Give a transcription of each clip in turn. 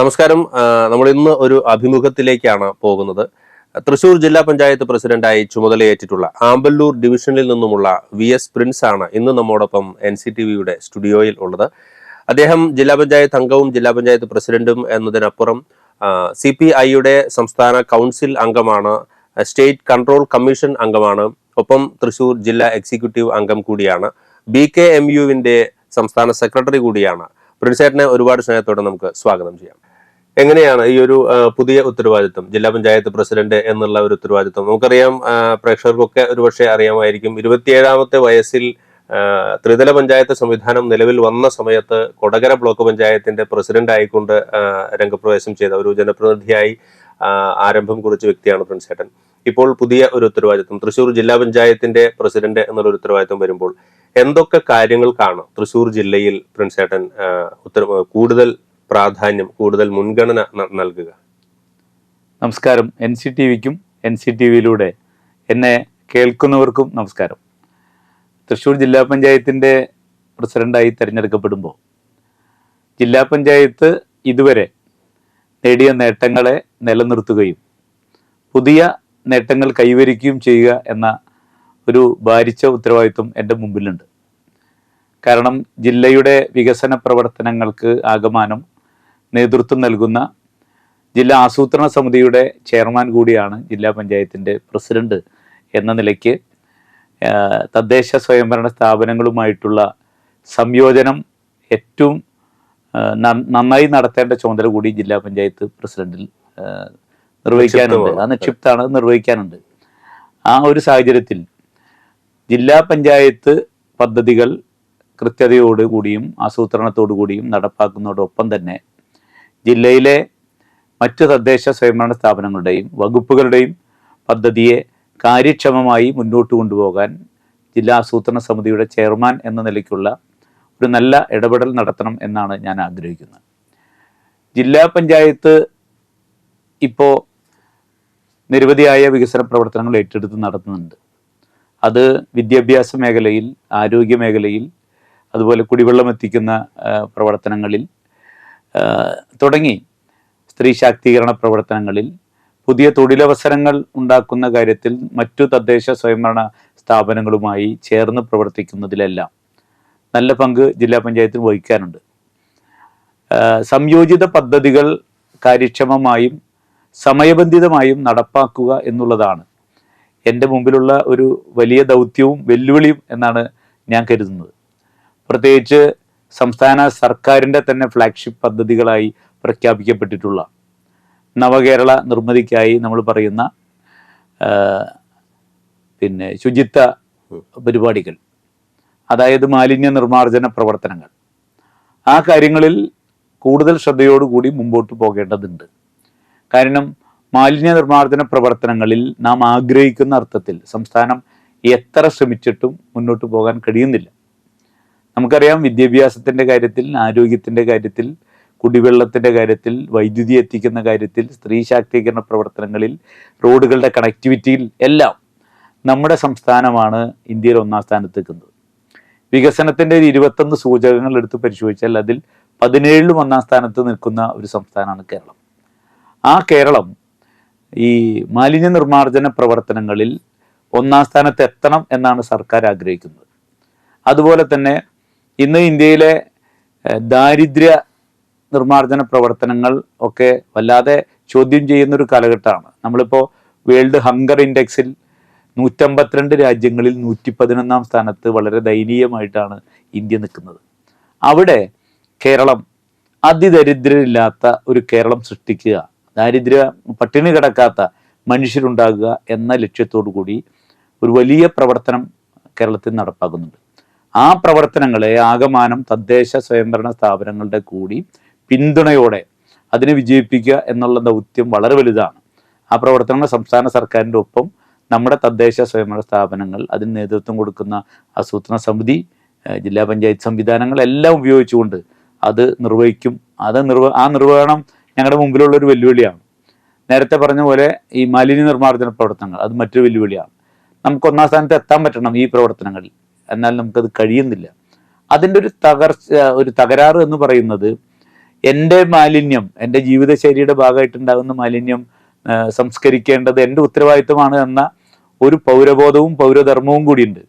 നമസ്കാരം. നമ്മൾ ഇന്ന് ഒരു അഭിമുഖത്തിലേക്കാണ് പോകുന്നത്. തൃശൂർ ജില്ലാ പഞ്ചായത്ത് പ്രസിഡന്റായി ചുമതലയേറ്റിട്ടുള്ള ആമ്പല്ലൂർ ഡിവിഷനിൽ നിന്നുമുള്ള വി എസ് പ്രിൻസ് ആണ് ഇന്ന് നമ്മോടൊപ്പം എൻ സി ടി വിയുടെ സ്റ്റുഡിയോയിൽ ഉള്ളത്. അദ്ദേഹം ജില്ലാ പഞ്ചായത്ത് അംഗവും ജില്ലാ പഞ്ചായത്ത് പ്രസിഡന്റും എന്നതിനപ്പുറം സി പി ഐയുടെ സംസ്ഥാന കൗൺസിൽ അംഗമാണ് സ്റ്റേറ്റ് കൺട്രോൾ കമ്മീഷൻ അംഗമാണ് ഒപ്പം തൃശൂർ ജില്ലാ എക്സിക്യൂട്ടീവ് അംഗം കൂടിയാണ് ബി കെ എം യുവിന്റെ സംസ്ഥാന സെക്രട്ടറി കൂടിയാണ്. പ്രിൻസേട്ടനെ ഒരുപാട് സ്നേഹത്തോടെ നമുക്ക് സ്വാഗതം ചെയ്യാം. എങ്ങനെയാണ് ഈ ഒരു പുതിയ ഉത്തരവാദിത്വം ജില്ലാ പഞ്ചായത്ത് പ്രസിഡന്റ് എന്നുള്ള ഒരു ഉത്തരവാദിത്വം? നമുക്കറിയാം പ്രേക്ഷകർക്കൊക്കെ ഒരുപക്ഷെ അറിയാമായിരിക്കും ഇരുപത്തിയേഴാമത്തെ വയസ്സിൽ ത്രിതല പഞ്ചായത്ത് സംവിധാനം നിലവിൽ വന്ന സമയത്ത് കൊടകര ബ്ലോക്ക് പഞ്ചായത്തിന്റെ പ്രസിഡന്റ് ആയിക്കൊണ്ട് രംഗപ്രവേശം ചെയ്ത ഒരു ജനപ്രതിനിധിയായി ആരംഭം കുറിച്ച വ്യക്തിയാണ് പ്രിൻസേട്ടൻ ഇപ്പോൾ പുതിയ ഒരു ഉത്തരവാദിത്വം തൃശൂർ ജില്ലാ പഞ്ചായത്തിന്റെ പ്രസിഡന്റ് എന്നുള്ള ഒരു ഉത്തരവാദിത്വം വരുമ്പോൾ എന്തൊക്കെ കാര്യങ്ങൾക്കാണ് തൃശൂർ ജില്ലയിൽ പ്രിൻസേട്ടൻ ഏട്ടൻ ഉത്തര കൂടുതൽ പ്രാധാന്യം കൂടുതൽ മുൻഗണന നൽകുക. നമസ്കാരം. എൻ സി ടി വിക്കും എൻ സി ടി വിയിലൂടെ എന്നെ കേൾക്കുന്നവർക്കും നമസ്കാരം. തൃശ്ശൂർ ജില്ലാ പഞ്ചായത്തിന്റെ പ്രസിഡന്റായി തിരഞ്ഞെടുക്കപ്പെടുമ്പോൾ ജില്ലാ പഞ്ചായത്ത് ഇതുവരെ നേടിയ നേട്ടങ്ങളെ നിലനിർത്തുകയും പുതിയ നേട്ടങ്ങൾ കൈവരിക്കുകയും ചെയ്യുക എന്ന ഒരു ഭാരിച്ച ഉത്തരവാദിത്വം എന്റെ മുമ്പിലുണ്ട്. കാരണം ജില്ലയുടെ വികസന പ്രവർത്തനങ്ങൾക്ക് ആകമാനം നേതൃത്വം നൽകുന്ന ജില്ലാ ആസൂത്രണ സമിതിയുടെ ചെയർമാൻ കൂടിയാണ് ജില്ലാ പഞ്ചായത്തിന്റെ പ്രസിഡന്റ് എന്ന നിലയ്ക്ക് തദ്ദേശ സ്വയംഭരണ സ്ഥാപനങ്ങളുമായിട്ടുള്ള സംയോജനം ഏറ്റവും നന്നായി നടത്തേണ്ട ചുമതല കൂടി ജില്ലാ പഞ്ചായത്ത് പ്രസിഡന്റിൽ നിർവഹിക്കാനുണ്ട്. ആ നിക്ഷിപ്താണ് നിർവഹിക്കാനുണ്ട്. ആ ഒരു സാഹചര്യത്തിൽ ജില്ലാ പഞ്ചായത്ത് പദ്ധതികൾ കൃത്യതയോടുകൂടിയും ആസൂത്രണത്തോടു കൂടിയും നടപ്പാക്കുന്നതോടൊപ്പം തന്നെ ജില്ലയിലെ മറ്റ് തദ്ദേശ സ്വയംഭരണ സ്ഥാപനങ്ങളുടെയും വകുപ്പുകളുടെയും പദ്ധതിയെ കാര്യക്ഷമമായി മുന്നോട്ട് കൊണ്ടുപോകാൻ ജില്ലാ ആസൂത്രണ സമിതിയുടെ ചെയർമാൻ എന്ന നിലയ്ക്കുള്ള ഒരു നല്ല ഇടപെടൽ നടത്തണം എന്നാണ് ഞാൻ ആഗ്രഹിക്കുന്നത്. ജില്ലാ പഞ്ചായത്ത് ഇപ്പോൾ നിരവധിയായ വികസന പ്രവർത്തനങ്ങൾ ഏറ്റെടുത്ത് നടത്തുന്നുണ്ട്. അത് വിദ്യാഭ്യാസ മേഖലയിൽ ആരോഗ്യ മേഖലയിൽ അതുപോലെ കുടിവെള്ളം എത്തിക്കുന്ന പ്രവർത്തനങ്ങളിൽ തുടങ്ങി. സ്ത്രീ ശാക്തീകരണ പ്രവർത്തനങ്ങളിൽ പുതിയ തൊഴിലവസരങ്ങൾ ഉണ്ടാക്കുന്ന കാര്യത്തിൽ മറ്റു തദ്ദേശ സ്വയംഭരണ സ്ഥാപനങ്ങളുമായി ചേർന്ന് പ്രവർത്തിക്കുന്നതിലെല്ലാം നല്ല പങ്ക് ജില്ലാ പഞ്ചായത്തിന് വഹിക്കാനുണ്ട്. സംയോജിത പദ്ധതികൾ കാര്യക്ഷമമായും സമയബന്ധിതമായും നടപ്പാക്കുക എന്നുള്ളതാണ് എന്റെ മുമ്പിലുള്ള ഒരു വലിയ ദൗത്യവും വെല്ലുവിളിയും എന്നാണ് ഞാൻ കരുതുന്നത്. പ്രത്യേകിച്ച് സംസ്ഥാന സർക്കാരിന്റെ തന്നെ ഫ്ലാഗ്ഷിപ്പ് പദ്ധതികളായി പ്രഖ്യാപിക്കപ്പെട്ടിട്ടുള്ള നവകേരള നിർമ്മിതിക്കായി നമ്മൾ പറയുന്ന പിന്നെ ശുചിത്വ പരിപാടികൾ അതായത് മാലിന്യ നിർമ്മാർജന പ്രവർത്തനങ്ങൾ. ആ കാര്യങ്ങളിൽ കൂടുതൽ ശ്രദ്ധയോടുകൂടി മുമ്പോട്ട് പോകേണ്ടതുണ്ട്. കാരണം മാലിന്യ നിർമ്മാർജന പ്രവർത്തനങ്ങളിൽ നാം ആഗ്രഹിക്കുന്ന അർത്ഥത്തിൽ സംസ്ഥാനം എത്ര ശ്രമിച്ചിട്ടും മുന്നോട്ട് പോകാൻ കഴിയുന്നില്ല. നമുക്കറിയാം വിദ്യാഭ്യാസത്തിന്റെ കാര്യത്തിൽ ആരോഗ്യത്തിന്റെ കാര്യത്തിൽ കുടിവെള്ളത്തിന്റെ കാര്യത്തിൽ വൈദ്യുതി എത്തിക്കുന്ന കാര്യത്തിൽ സ്ത്രീ ശാക്തീകരണ പ്രവർത്തനങ്ങളിൽ റോഡുകളുടെ കണക്ടിവിറ്റിയിൽ എല്ലാം നമ്മുടെ സംസ്ഥാനമാണ് ഇന്ത്യയിൽ ഒന്നാം സ്ഥാനത്ത് നിൽക്കുന്നത് വികസനത്തിന്റെ ഒരു ഇരുപത്തൊന്ന് സൂചകങ്ങൾ എടുത്ത് പരിശോധിച്ചാൽ അതിൽ പതിനേഴിലും ഒന്നാം സ്ഥാനത്ത് നിൽക്കുന്ന ഒരു സംസ്ഥാനമാണ് കേരളം. ആ കേരളം ഈ മാലിന്യ നിർമ്മാർജന പ്രവർത്തനങ്ങളിൽ ഒന്നാം സ്ഥാനത്ത് എത്തണം എന്നാണ് സർക്കാർ ആഗ്രഹിക്കുന്നത്. അതുപോലെ തന്നെ ഇന്ന് ഇന്ത്യയിലെ ദാരിദ്ര്യ നിർമ്മാർജന പ്രവർത്തനങ്ങൾ ഒക്കെ വല്ലാതെ ചോദ്യം ചെയ്യുന്ന ഒരു കാലഘട്ടമാണ്. നമ്മളിപ്പോൾ വേൾഡ് ഹങ്കർ ഇൻഡെക്സിൽ നൂറ്റമ്പത്തിരണ്ട് രാജ്യങ്ങളിൽ നൂറ്റി പതിനൊന്നാം സ്ഥാനത്ത് വളരെ ദയനീയമായിട്ടാണ് ഇന്ത്യ നിൽക്കുന്നത്. അവിടെ കേരളം അതിദരിദ്രരില്ലാത്ത ഒരു കേരളം സൃഷ്ടിക്കുക ദാരിദ്ര്യ പട്ടിണി കിടക്കാത്ത മനുഷ്യരുണ്ടാകുക എന്ന ലക്ഷ്യത്തോടു കൂടി ഒരു വലിയ പ്രവർത്തനം കേരളത്തിൽ നടപ്പാക്കുന്നുണ്ട്. ആ പ്രവർത്തനങ്ങളെ ആകമാനം തദ്ദേശ സ്വയംഭരണ സ്ഥാപനങ്ങളുടെ കൂടി പിന്തുണയോടെ അതിനെ വിജയിപ്പിക്കുക എന്നുള്ള ദൗത്യം വളരെ വലുതാണ്. ആ പ്രവർത്തനങ്ങൾ സംസ്ഥാന സർക്കാരിന്റെ ഒപ്പം നമ്മുടെ തദ്ദേശ സ്വയംഭരണ സ്ഥാപനങ്ങൾ അതിന് നേതൃത്വം കൊടുക്കുന്ന ആസൂത്രണ സമിതി ജില്ലാ പഞ്ചായത്ത് സംവിധാനങ്ങൾ എല്ലാം ഉപയോഗിച്ചുകൊണ്ട് അത് നിർവഹിക്കും. അത് നിർവ ആ നിർവഹണം ഞങ്ങളുടെ മുമ്പിലുള്ള ഒരു വെല്ലുവിളിയാണ്. നേരത്തെ പറഞ്ഞ പോലെ ഈ മാലിന്യ നിർമ്മാർജന പ്രവർത്തനങ്ങൾ അത് മറ്റൊരു വെല്ലുവിളിയാണ്. നമുക്ക് ഒന്നാം സ്ഥാനത്ത് എത്താൻ പറ്റണം ഈ പ്രവർത്തനങ്ങളിൽ. എന്നാൽ നമുക്കത് കഴിയുന്നില്ല. അതിന്റെ ഒരു തകർച്ച ഒരു തകരാറ് എന്ന് പറയുന്നത് എന്റെ മാലിന്യം എന്റെ ജീവിതശൈലിയുടെ ഭാഗമായിട്ടുണ്ടാകുന്ന മാലിന്യം സംസ്കരിക്കേണ്ടത് എന്റെ ഉത്തരവാദിത്വമാണ് എന്ന ഒരു പൗരബോധവും പൗരധർമ്മവും കൂടിയുണ്ട്.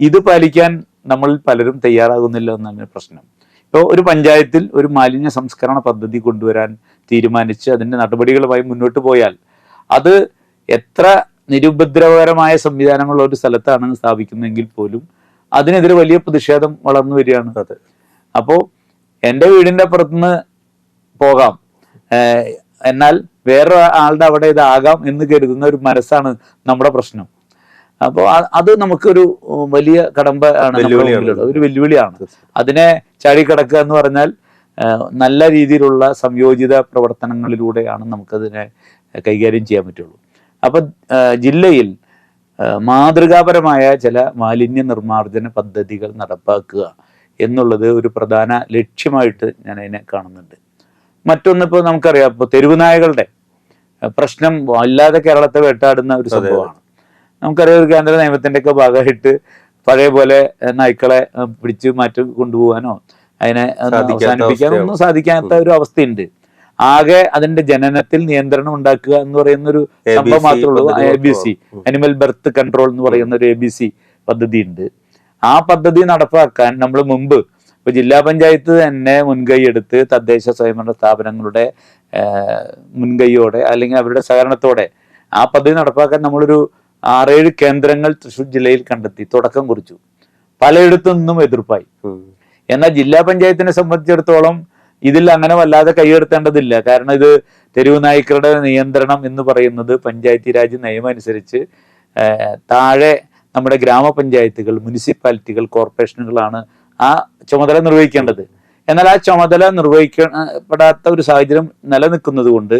ഇത് പാലിക്കാൻ നമ്മൾ പലരും തയ്യാറാകുന്നില്ല എന്നാണ് പ്രശ്നം. ഇപ്പോൾ ഒരു പഞ്ചായത്തിൽ ഒരു മാലിന്യ സംസ്കരണ പദ്ധതി കൊണ്ടുവരാൻ തീരുമാനിച്ച് അതിന്റെ നടപടികളുമായി മുന്നോട്ട് പോയാൽ അത് എത്ര നിരുപദ്രവകരമായ സംവിധാനങ്ങളുള്ള ഒരു സ്ഥലത്താണ് സ്ഥാപിക്കുന്നതെങ്കിൽ പോലും അതിനെതിരെ വലിയ പ്രതിഷേധം വളർന്നു വരികയാണ്. അതെ. അപ്പോൾ എന്റെ വീടിന്റെ അപ്പുറത്തുനിന്ന് പോകാം. എന്നാൽ വേറെ ആളുടെ അവിടെ ഇതാകാം എന്ന് കരുതുന്ന ഒരു മനസ്സാണ് നമ്മുടെ പ്രശ്നം. അപ്പോൾ അത് നമുക്കൊരു വലിയ കടമ്പ ആണ്. ഒരു വെല്ലുവിളിയാണ്. അതിനെ ചാടിക്കടക്കുക എന്ന് പറഞ്ഞാൽ നല്ല രീതിയിലുള്ള സംയോജിത പ്രവർത്തനങ്ങളിലൂടെയാണ് നമുക്കതിനെ കൈകാര്യം ചെയ്യാൻ പറ്റുള്ളൂ. അപ്പം ജില്ലയിൽ മാതൃകാപരമായ ചില മാലിന്യ നിർമ്മാർജന പദ്ധതികൾ നടപ്പാക്കുക എന്നുള്ളത് ഒരു പ്രധാന ലക്ഷ്യമായിട്ട് ഞാൻ അതിനെ കാണുന്നുണ്ട്. മറ്റൊന്നിപ്പോൾ നമുക്കറിയാം ഇപ്പോൾ തെരുവുനായകളുടെ പ്രശ്നം അല്ലാതെ കേരളത്തെ വേട്ടാടുന്ന ഒരു. സംഭവമാണ്. നമുക്കറിയാം ഒരു കേന്ദ്ര നിയമത്തിന്റെ ഒക്കെ ഭാഗമായിട്ട് പഴയ പോലെ നായ്ക്കളെ പിടിച്ചു മാറ്റി കൊണ്ടുപോകാനോ അതിനെ അവസാനിപ്പിക്കാനോ ഒന്നും സാധിക്കാത്ത ഒരു അവസ്ഥയുണ്ട്. ആകെ അതിന്റെ ജനനത്തിൽ നിയന്ത്രണം ഉണ്ടാക്കുക എന്ന് പറയുന്ന ഒരു സംഭവം മാത്രമേ ഉള്ളൂ. A B C animal birth control എന്ന് പറയുന്ന ഒരു എ ബി സി പദ്ധതി ഉണ്ട് ആ പദ്ധതി നടപ്പാക്കാൻ നമ്മൾ മുമ്പ് ഇപ്പൊ ജില്ലാ പഞ്ചായത്ത് തന്നെ മുൻകൈ എടുത്ത് തദ്ദേശ സ്വയംഭരണ സ്ഥാപനങ്ങളുടെ മുൻകൈയോടെ അല്ലെങ്കിൽ അവരുടെ സഹകരണത്തോടെ ആ പദ്ധതി നടപ്പാക്കാൻ നമ്മളൊരു ആറേഴ് കേന്ദ്രങ്ങൾ തൃശ്ശൂർ ജില്ലയിൽ കണ്ടെത്തി തുടക്കം കുറിച്ചു. പലയിടത്തു നിന്നും എതിർപ്പായി. എന്നാൽ ജില്ലാ പഞ്ചായത്തിനെ സംബന്ധിച്ചിടത്തോളം ഇതിൽ അങ്ങനെ വല്ലാതെ കൈയെടുത്തേണ്ടതില്ല. കാരണം ഇത് തെരുവ് നായ്ക്കളുടെ നിയന്ത്രണം എന്ന് പറയുന്നത് പഞ്ചായത്തി രാജ് നയം അനുസരിച്ച് താഴെ നമ്മുടെ ഗ്രാമപഞ്ചായത്തുകൾ മുനിസിപ്പാലിറ്റികൾ കോർപ്പറേഷനുകളാണ് ആ ചുമതല നിർവഹിക്കേണ്ടത്. എന്നാൽ ആ ചുമതല നിർവഹിക്കപ്പെടാത്ത ഒരു സാഹചര്യം നിലനിൽക്കുന്നത് കൊണ്ട്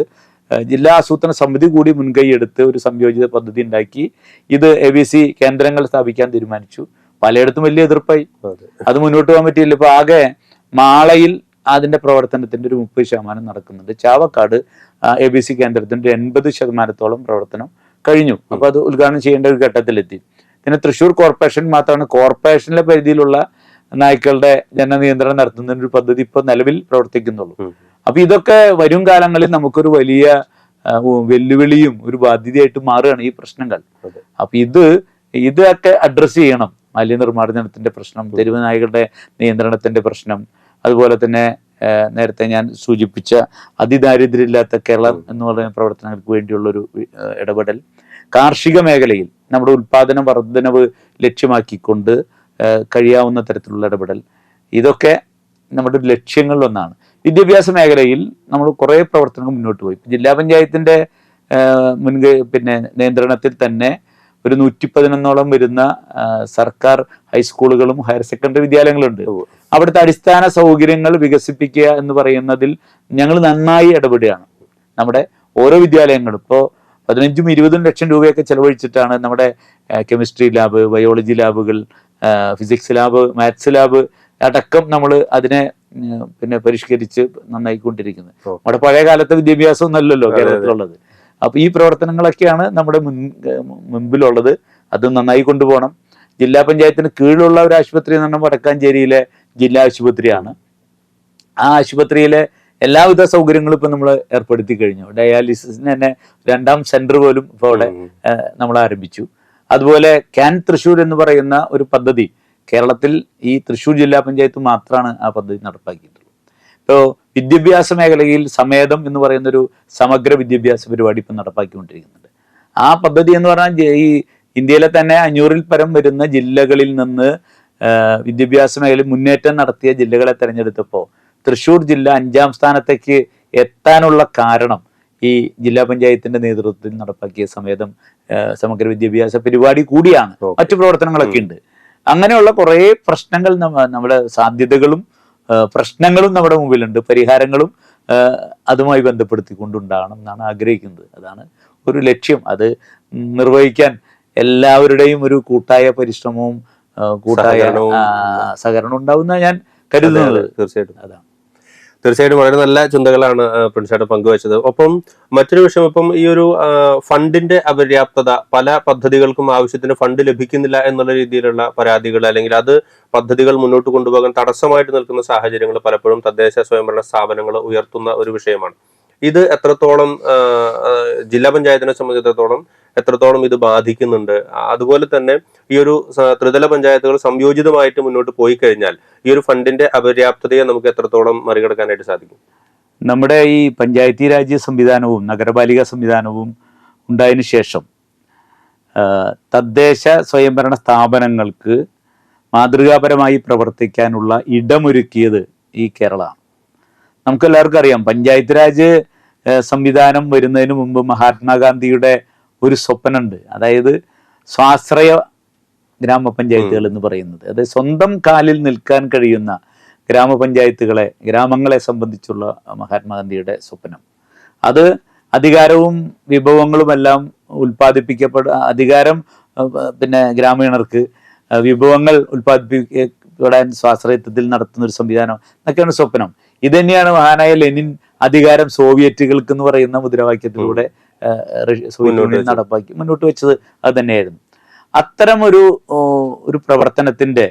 ജില്ലാ ആസൂത്രണ സമിതി കൂടി മുൻകൈ എടുത്ത് ഒരു സംയോജിത പദ്ധതി ഉണ്ടാക്കി ഇത് എ ബി സി കേന്ദ്രങ്ങൾ സ്ഥാപിക്കാൻ തീരുമാനിച്ചു. പലയിടത്തും വലിയ എതിർപ്പായി. അത് മുന്നോട്ട് പോകാൻ പറ്റിയില്ല. ഇപ്പൊ ആകെ മാളയിൽ അതിന്റെ പ്രവർത്തനത്തിന്റെ ഒരു മുപ്പത് ശതമാനം നടക്കുന്നുണ്ട്. ചാവക്കാട് എ ബി സി കേന്ദ്രത്തിന്റെ എൺപത് ശതമാനത്തോളം പ്രവർത്തനം കഴിഞ്ഞു. അപ്പൊ അത് ഉദ്ഘാടനം ചെയ്യേണ്ട ഒരു ഘട്ടത്തിലെത്തി. പിന്നെ തൃശ്ശൂർ കോർപ്പറേഷൻ മാത്രമാണ്. കോർപ്പറേഷനിലെ പരിധിയിലുള്ള നായ്ക്കളുടെ ജനനിയന്ത്രണം നടത്തുന്ന ഒരു പദ്ധതി ഇപ്പൊ നിലവിൽ പ്രവർത്തിക്കുന്നുള്ളൂ. അപ്പൊ ഇതൊക്കെ വരും കാലങ്ങളിൽ നമുക്കൊരു വലിയ വെല്ലുവിളിയും ഒരു ബാധ്യതയായിട്ട് മാറുകയാണ് ഈ പ്രശ്നങ്ങൾ. അപ്പൊ ഇത് ഇതൊക്കെ അഡ്രസ്സ് ചെയ്യണം. മാലിന്യ നിർമ്മാർജനത്തിന്റെ പ്രശ്നം തെരുവ് നായകളുടെ നിയന്ത്രണത്തിന്റെ പ്രശ്നം അതുപോലെ തന്നെ നേരത്തെ ഞാൻ സൂചിപ്പിച്ച അതിദാരിദ്ര്യമില്ലാത്ത കേരളം എന്ന് പറയുന്ന പ്രവർത്തനങ്ങൾക്ക് വേണ്ടിയുള്ള ഒരു ഇടപെടൽ. കാർഷിക മേഖലയിൽ നമ്മുടെ ഉൽപാദന വർധനവ് ലക്ഷ്യമാക്കിക്കൊണ്ട് കഴിയാവുന്ന തരത്തിലുള്ള ഇടപെടൽ. ഇതൊക്കെ നമ്മുടെ ലക്ഷ്യങ്ങളിലൊന്നാണ്. വിദ്യാഭ്യാസ മേഖലയിൽ നമ്മൾ കുറേ പ്രവർത്തനങ്ങൾ മുന്നോട്ട് പോയി. ജില്ലാ പഞ്ചായത്തിന്റെ ആ, മുൻകൈ പിന്നെ നിയന്ത്രണത്തിൽ തന്നെ ഒരു നൂറ്റി പതിനൊന്നോളം വരുന്ന സർക്കാർ ഹൈസ്കൂളുകളും ഹയർ സെക്കൻഡറി വിദ്യാലയങ്ങളുണ്ട്. അവിടുത്തെ അടിസ്ഥാന സൗകര്യങ്ങൾ വികസിപ്പിക്കുക എന്ന് പറയുന്നതിൽ ഞങ്ങൾ നന്നായി ഇടപെടുകയാണ്. നമ്മുടെ ഓരോ വിദ്യാലയങ്ങളും ഇപ്പോൾ പതിനഞ്ചും ഇരുപതും ലക്ഷം രൂപയൊക്കെ ചെലവഴിച്ചിട്ടാണ് നമ്മുടെ കെമിസ്ട്രി ലാബ് ബയോളജി ലാബുകൾ ഫിസിക്സ് ലാബ് മാത്സ് ലാബ് അടക്കം നമ്മൾ അതിനെ പിന്നെ പരിഷ്കരിച്ച് നന്നായിക്കൊണ്ടിരിക്കുന്നത്. നമ്മുടെ പഴയ കാലത്തെ വിദ്യാഭ്യാസം ഒന്നല്ലല്ലോ. കേരളത്തിലുള്ളത്. അപ്പൊ ഈ പ്രവർത്തനങ്ങളൊക്കെയാണ് നമ്മുടെ മുൻ മുൻപിലുള്ളത്. അത് നന്നായി കൊണ്ടുപോകണം. ജില്ലാ പഞ്ചായത്തിന് കീഴിലുള്ള ഒരു ആശുപത്രി എന്ന് പറഞ്ഞാൽ വടക്കാഞ്ചേരിയിലെ ജില്ലാ ആശുപത്രിയാണ്. ആ ആശുപത്രിയിലെ എല്ലാവിധ സൗകര്യങ്ങളും ഇപ്പൊ നമ്മൾ ഏർപ്പെടുത്തി കഴിഞ്ഞു. ഡയാലിസിസിന് തന്നെ രണ്ടാം സെന്റർ പോലും ഇപ്പോൾ അവിടെ നമ്മൾ ആരംഭിച്ചു. അതുപോലെ ക്യാൻ തൃശൂർ എന്ന് പറയുന്ന ഒരു പദ്ധതി കേരളത്തിൽ ഈ തൃശൂർ ജില്ലാ പഞ്ചായത്ത് മാത്രമാണ് ആ പദ്ധതി നടപ്പാക്കിയിട്ടുള്ളത്. ഇപ്പോൾ വിദ്യാഭ്യാസ മേഖലയിൽ സമേതം എന്ന് പറയുന്ന ഒരു സമഗ്ര വിദ്യാഭ്യാസ പരിപാടി ഇപ്പം നടപ്പാക്കിക്കൊണ്ടിരിക്കുന്നുണ്ട്. ആ പദ്ധതി എന്ന് പറഞ്ഞാൽ ഈ ഇന്ത്യയിലെ തന്നെ അഞ്ഞൂറിൽ പരം വരുന്ന ജില്ലകളിൽ നിന്ന് വിദ്യാഭ്യാസ മേഖലയിൽ മുന്നേറ്റം നടത്തിയ ജില്ലകളെ തെരഞ്ഞെടുത്തപ്പോൾ തൃശൂർ ജില്ല അഞ്ചാം സ്ഥാനത്തേക്ക് എത്താനുള്ള കാരണം ഈ ജില്ലാ പഞ്ചായത്തിന്റെ നേതൃത്വത്തിൽ നടപ്പാക്കിയ സമേതം സമഗ്ര വിദ്യാഭ്യാസ പരിപാടി കൂടിയാണ്. മറ്റു പ്രവർത്തനങ്ങളൊക്കെ ഉണ്ട്. അങ്ങനെയുള്ള കുറേ പ്രശ്നങ്ങൾ നമ്മ- നമ്മുടെ സാധ്യതകളും പ്രശ്നങ്ങളും നമ്മുടെ മുമ്പിലുണ്ട്. പരിഹാരങ്ങളും അതുമായി ബന്ധപ്പെടുത്തിക്കൊണ്ടുണ്ടാകണം എന്നാണ് ആഗ്രഹിക്കുന്നത്. അതാണ് ഒരു ലക്ഷ്യം. അത് നിർവഹിക്കാൻ എല്ലാവരുടെയും ഒരു കൂട്ടായ പരിശ്രമവും കൂട്ടായ. സഹകരണം ഉണ്ടാവുന്ന ഞാൻ കരുതുന്നത്. തീർച്ചയായിട്ടും. അതാണ് തീർച്ചയായിട്ടും വളരെ നല്ല ചിന്തകളാണ് പ്രിൻസായിട്ട് പങ്കുവച്ചത്. ഒപ്പം മറ്റൊരു വിഷയം ഇപ്പം ഈ ഒരു ഫണ്ടിന്റെ അപര്യാപ്തത പല പദ്ധതികൾക്കും ആവശ്യത്തിന് ഫണ്ട് ലഭിക്കുന്നില്ല എന്നുള്ള രീതിയിലുള്ള പരാതികൾ അല്ലെങ്കിൽ അത് പദ്ധതികൾ മുന്നോട്ട് കൊണ്ടുപോകാൻ തടസ്സമായിട്ട് നിൽക്കുന്ന സാഹചര്യങ്ങൾ പലപ്പോഴും തദ്ദേശ സ്വയംഭരണ സ്ഥാപനങ്ങൾ ഉയർത്തുന്ന ഒരു വിഷയമാണ്. ഇത് എത്രത്തോളം ജില്ലാ പഞ്ചായത്തിനെ സംബന്ധിച്ചിടത്തോളം എത്രത്തോളം ഇത് ബാധിക്കുന്നുണ്ട്. അതുപോലെ തന്നെ ഈ ഒരു ത്രിതല പഞ്ചായത്തുകൾ സംയോജിതമായിട്ട് മുന്നോട്ട് പോയി കഴിഞ്ഞാൽ ഈ ഒരു ഫണ്ടിന്റെ അപര്യാപ്തതയെ നമുക്ക് എത്രത്തോളം മറികടക്കാനായിട്ട് സാധിക്കും? നമ്മുടെ ഈ പഞ്ചായത്തി രാജ് സംവിധാനവും നഗരപാലിക സംവിധാനവും ഉണ്ടായതിനു ശേഷം തദ്ദേശ സ്വയംഭരണ സ്ഥാപനങ്ങൾക്ക് മാതൃകാപരമായി പ്രവർത്തിക്കാനുള്ള ഇടമൊരുക്കിയത് ഈ കേരളമാണ്. നമുക്കെല്ലാവർക്കും അറിയാം പഞ്ചായത്ത് രാജ് സംവിധാനം വരുന്നതിന് മുമ്പ് മഹാത്മാഗാന്ധിയുടെ ഒരു സ്വപ്നമുണ്ട്. അതായത് സ്വാശ്രയ ഗ്രാമപഞ്ചായത്തുകൾ എന്ന് പറയുന്നത്. അതായത് സ്വന്തം കാലിൽ നിൽക്കാൻ കഴിയുന്ന ഗ്രാമപഞ്ചായത്തുകളെ ഗ്രാമങ്ങളെ സംബന്ധിച്ചുള്ള മഹാത്മാഗാന്ധിയുടെ സ്വപ്നം. അത് അധികാരവും വിഭവങ്ങളുമെല്ലാം ഉൽപ്പാദിപ്പിക്കപ്പെട അധികാരം പിന്നെ ഗ്രാമീണർക്ക് വിഭവങ്ങൾ ഉൽപ്പാദിപ്പിക്കപ്പെടാൻ സ്വാശ്രയത്വത്തിൽ നടത്തുന്ന ഒരു സംവിധാനം എന്നൊക്കെയാണ് സ്വപ്നം. ഇത് തന്നെയാണ് മഹാനായ ലെനിൻ അധികാരം സോവിയറ്റുകൾക്ക് എന്ന് പറയുന്ന മുദ്രാവാക്യത്തിലൂടെ സോവിയറ്റ് യൂണിയൻ നടപ്പാക്കി മുന്നോട്ട് വെച്ചത് അത് തന്നെയായിരുന്നു അത്തരം ഒരു ഒരു പ്രവർത്തനത്തിന്റെ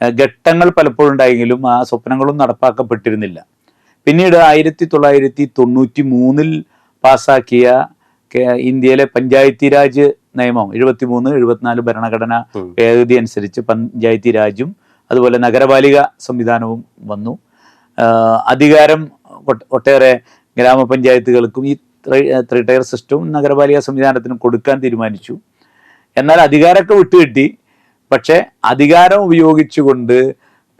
ഘട്ടങ്ങൾ പലപ്പോഴും ഉണ്ടായെങ്കിലും ആ സ്വപ്നങ്ങളും നടപ്പാക്കപ്പെട്ടിരുന്നില്ല. പിന്നീട് ആയിരത്തി തൊള്ളായിരത്തി തൊണ്ണൂറ്റി മൂന്നിൽ പാസാക്കിയ ഇന്ത്യയിലെ പഞ്ചായത്തി രാജ് നിയമം എഴുപത്തി മൂന്ന് എഴുപത്തിനാല് ഭരണഘടന. ഭേദഗതി അനുസരിച്ച് പഞ്ചായത്തി രാജും അതുപോലെ നഗരപാലിക സംവിധാനവും വന്നു. അധികാരം ഒട്ടേറെ ഗ്രാമപഞ്ചായത്തുകൾക്കും ഈ ത്രീ ടയർ സിസ്റ്റവും നഗരപാലിക സംവിധാനത്തിനും കൊടുക്കാൻ തീരുമാനിച്ചു. എന്നാൽ അധികാരമൊക്കെ വിട്ടുകിട്ടി. പക്ഷേ അധികാരം ഉപയോഗിച്ചുകൊണ്ട്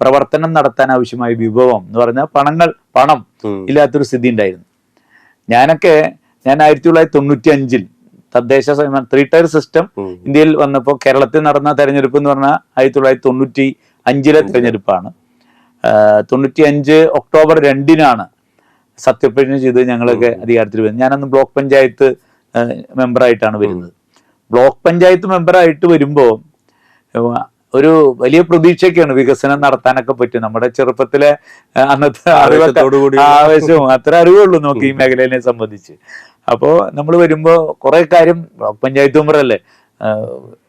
പ്രവർത്തനം നടത്താൻ ആവശ്യമായ വിഭവം എന്ന് പറഞ്ഞാൽ പണങ്ങൾ പണം ഇല്ലാത്തൊരു സ്ഥിതി ഉണ്ടായിരുന്നു ഞാനൊക്കെ ഞാൻ ആയിരത്തി തൊള്ളായിരത്തി തൊണ്ണൂറ്റി അഞ്ചിൽ തദ്ദേശ സ്വയം ത്രീ ടയർ സിസ്റ്റം ഇന്ത്യയിൽ വന്നപ്പോൾ കേരളത്തിൽ നടന്ന തെരഞ്ഞെടുപ്പ് എന്ന് പറഞ്ഞാൽ ആയിരത്തി തൊള്ളായിരത്തി തൊണ്ണൂറ്റി അഞ്ചിലെ തെരഞ്ഞെടുപ്പാണ്. തൊണ്ണൂറ്റി അഞ്ച് ഒക്ടോബർ രണ്ടിനാണ് സത്യപ്രതിജ്ഞ ചെയ്ത് ഞങ്ങളൊക്കെ അധികാരത്തിൽ വരുന്നത്. ഞാനന്ന് ബ്ലോക്ക് പഞ്ചായത്ത് മെമ്പറായിട്ടാണ് വരുന്നത്. ബ്ലോക്ക് പഞ്ചായത്ത് മെമ്പറായിട്ട് വരുമ്പോൾ ഒരു വലിയ പ്രതീക്ഷയൊക്കെയാണ് വികസനം നടത്താനൊക്കെ പറ്റും നമ്മുടെ ചെറുപ്പത്തിലെ അന്നത്തെ അറിവൊക്കെ ആവേശവും അത്ര അറിവുള്ളൂ നമുക്ക് ഈ മേഖലയെ സംബന്ധിച്ച്. അപ്പോൾ നമ്മൾ വരുമ്പോൾ കുറെ കാര്യം ബ്ലോക്ക് പഞ്ചായത്ത് മെമ്പറല്ലേ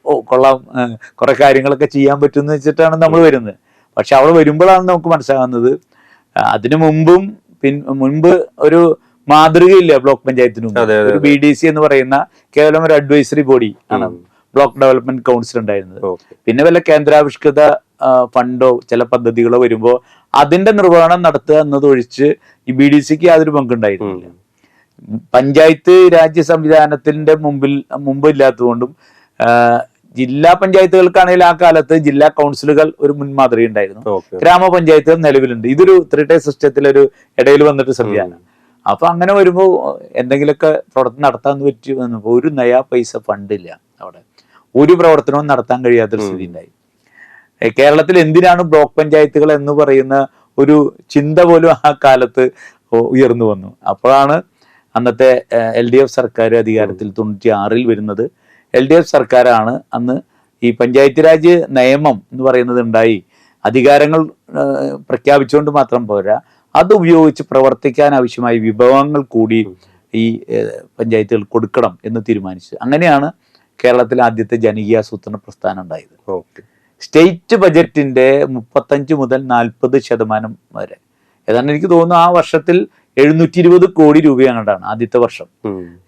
ഓ കൊള്ളാം കുറെ കാര്യങ്ങളൊക്കെ ചെയ്യാൻ പറ്റുമെന്ന് വെച്ചിട്ടാണ് നമ്മൾ വരുന്നത്. പക്ഷെ അവിടെ വരുമ്പോഴാണ് നമുക്ക് മനസ്സിലാകുന്നത്. അതിനു മുമ്പും പിൻ മുൻപ് ഒരു മാതൃകയില്ല ബ്ലോക്ക് പഞ്ചായത്തിന് ഒരു ബി ഡി സി എന്ന് പറയുന്ന കേവലം ഒരു അഡ്വൈസറി ബോഡി ആണ് ബ്ലോക്ക് ഡെവലപ്മെന്റ് കൗൺസിൽ ഉണ്ടായിരുന്നത്. പിന്നെ വല്ല കേന്ദ്രാവിഷ്കൃത ഫണ്ടോ ചില പദ്ധതികളോ വരുമ്പോൾ അതിന്റെ നിർവഹണം നടത്തുക എന്നതൊഴിച്ച് ഈ ബി ഡി സിക്ക് യാതൊരു പങ്കുണ്ടായിരുന്നില്ല. പഞ്ചായത്ത് രാജ്യ സംവിധാനത്തിന്റെ മുമ്പിൽ മുമ്പ് ഇല്ലാത്തതുകൊണ്ടും ആ, ജില്ലാ പഞ്ചായത്തുകൾക്കാണെങ്കിൽ ആ കാലത്ത് ജില്ലാ കൗൺസിലുകൾ ഒരു മുൻമാതൃക ഉണ്ടായിരുന്നു. ഗ്രാമപഞ്ചായത്തുകൾ നിലവിലുണ്ട്. ഇതൊരു ത്രീ ടൈ സിസ്റ്റത്തിലൊരു ഇടയിൽ വന്നിട്ട് സംവിധാനം അപ്പൊ അങ്ങനെ വരുമ്പോൾ എന്തെങ്കിലുമൊക്കെ പ്രവർത്തനം നടത്താൻ പറ്റി വന്നപ്പോൾ ഒരു നയാ പൈസ ഫണ്ടില്ല അവിടെ. ഒരു പ്രവർത്തനവും നടത്താൻ കഴിയാത്തൊരു സ്ഥിതി ഉണ്ടായി. കേരളത്തിൽ എന്തിനാണ് ബ്ലോക്ക് പഞ്ചായത്തുകൾ എന്ന് പറയുന്ന ഒരു ചിന്ത പോലും ആ കാലത്ത് ഉയർന്നു വന്നു. അപ്പോഴാണ് അന്നത്തെ എൽ ഡി എഫ് സർക്കാർ അധികാരത്തിൽ തൊണ്ണൂറ്റി ആറിൽ വരുന്നത്. എൽ ഡി എഫ് സർക്കാരാണ് അന്ന് ഈ പഞ്ചായത്ത് രാജ് നിയമം എന്ന് പറയുന്നത് ഉണ്ടായി അധികാരങ്ങൾ പ്രഖ്യാപിച്ചുകൊണ്ട് മാത്രം പോരാ. അത് ഉപയോഗിച്ച് പ്രവർത്തിക്കാൻ ആവശ്യമായ വിഭവങ്ങൾ കൂടി ഈ പഞ്ചായത്തുകൾ കൊടുക്കണം എന്ന് തീരുമാനിച്ചു. അങ്ങനെയാണ് കേരളത്തിൽ ആദ്യത്തെ ജനകീയാസൂത്രണ പ്രസ്ഥാനം ഉണ്ടായത്. സ്റ്റേറ്റ് ബജറ്റിന്റെ മുപ്പത്തഞ്ച് മുതൽ നാൽപ്പത് ശതമാനം വരെ. ഏതാണ്ട് എനിക്ക് തോന്നുന്നു ആ വർഷത്തിൽ എഴുന്നൂറ്റി ഇരുപത് കോടി രൂപയാണ് ആദ്യത്തെ വർഷം.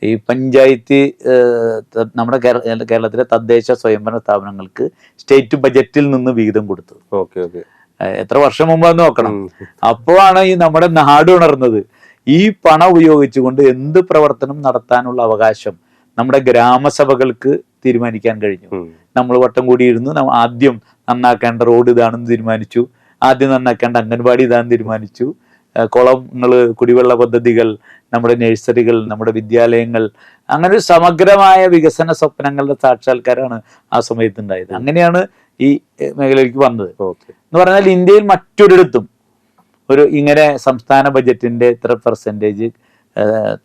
ഈ പഞ്ചായത്ത് നമ്മുടെ കേരളത്തിലെ തദ്ദേശ സ്വയംഭരണ സ്ഥാപനങ്ങൾക്ക് സ്റ്റേറ്റ് ബജറ്റിൽ നിന്ന് വിഹിതം കൊടുത്തു. Okay okay. എത്ര വർഷം മുമ്പാന്ന് നോക്കണം. അപ്പോഴാണ് ഈ നമ്മുടെ നാട് ഉണർന്നത്. ഈ പണം ഉപയോഗിച്ചുകൊണ്ട് എന്ത് പ്രവർത്തനം നടത്താനുള്ള അവകാശം നമ്മുടെ ഗ്രാമസഭകൾക്ക് തീരുമാനിക്കാൻ കഴിഞ്ഞു. നമ്മൾ വട്ടം കൂടി ഇരുന്ന് ആദ്യം നന്നാക്കേണ്ട റോഡ് ഇതാണെന്ന് തീരുമാനിച്ചു. ആദ്യം നന്നാക്കേണ്ട അംഗൻവാടി ഇതാണെന്ന് തീരുമാനിച്ചു. ഏഹ് കുളങ്ങൾ കുടിവെള്ള പദ്ധതികൾ നമ്മുടെ നഴ്സറികൾ നമ്മുടെ വിദ്യാലയങ്ങൾ അങ്ങനെ ഒരു സമഗ്രമായ വികസന സ്വപ്നങ്ങളുടെ സാക്ഷാത്കാരമാണ് ആ സമയത്ത് ഉണ്ടായത് അങ്ങനെയാണ് ഈ മേഖലയിലേക്ക് വന്നത്. എന്ന് പറഞ്ഞാൽ ഇന്ത്യയിൽ മറ്റൊരിടത്തും ഒരു ഇങ്ങനെ സംസ്ഥാന ബജറ്റിന്റെ ഇത്ര പെർസെന്റേജ്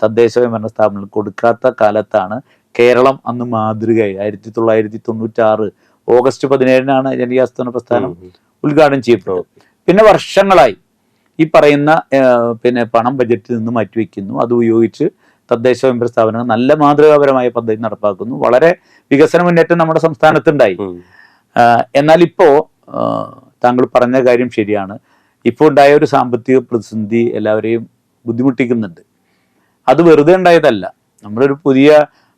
തദ്ദേശ സ്വയംഭരണ സ്ഥാപനങ്ങൾ കൊടുക്കാത്ത കാലത്താണ് കേരളം അന്ന് മാതൃകയായി. ആയിരത്തി തൊള്ളായിരത്തി തൊണ്ണൂറ്റി ആറ് ഓഗസ്റ്റ് പതിനേഴിനാണ് ജനകീയാസ്ഥാന പ്രസ്ഥാനം ഉദ്ഘാടനം ചെയ്യപ്പെട്ടത്. പിന്നെ വർഷങ്ങളായി ഈ പറയുന്ന പിന്നെ പണം ബജറ്റിൽ നിന്ന് മാറ്റിവെക്കുന്നു. അത് ഉപയോഗിച്ച് തദ്ദേശ സ്വയംഭര സ്ഥാപനങ്ങൾ നല്ല മാതൃകാപരമായ പദ്ധതി നടപ്പാക്കുന്നു. വളരെ വികസന മുന്നേറ്റം നമ്മുടെ സംസ്ഥാനത്തുണ്ടായി. എന്നാൽ ഇപ്പോ താങ്കൾ പറഞ്ഞ കാര്യം ശരിയാണ്. ഇപ്പോൾ ഉണ്ടായ ഒരു സാമ്പത്തിക പ്രതിസന്ധി എല്ലാവരെയും ബുദ്ധിമുട്ടിക്കുന്നുണ്ട്. അത് വെറുതെ ഉണ്ടായതല്ല. നമ്മളൊരു പുതിയ